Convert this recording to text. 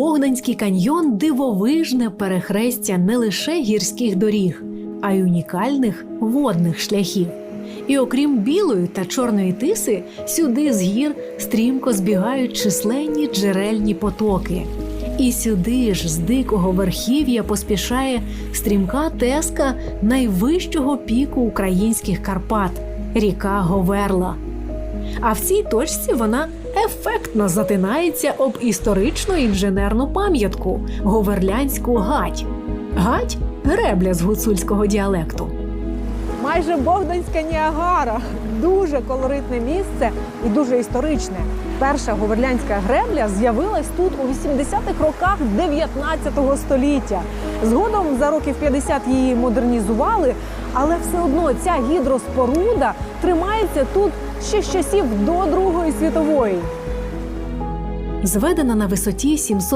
Богданський каньйон дивовижне перехрестя не лише гірських доріг, а й унікальних водних шляхів. І окрім білої та чорної тиси, сюди з гір стрімко збігають численні джерельні потоки. І сюди ж з дикого верхів'я поспішає стрімка теска найвищого піку українських Карпат ріка Говерла. А в цій точці вона ефектно затинається об історичну інженерну пам'ятку Говерлянську гать. Гать гребля з гуцульського діалекту. Майже Богданська Ніагара. Дуже колоритне місце і дуже історичне. Перша говерлянська гребля з'явилась тут у 80-х роках 19 століття. Згодом за років 50 її модернізували, але все одно ця гідроспоруда тримається тут ще з часів до Другої світової. Зведена на висоті 700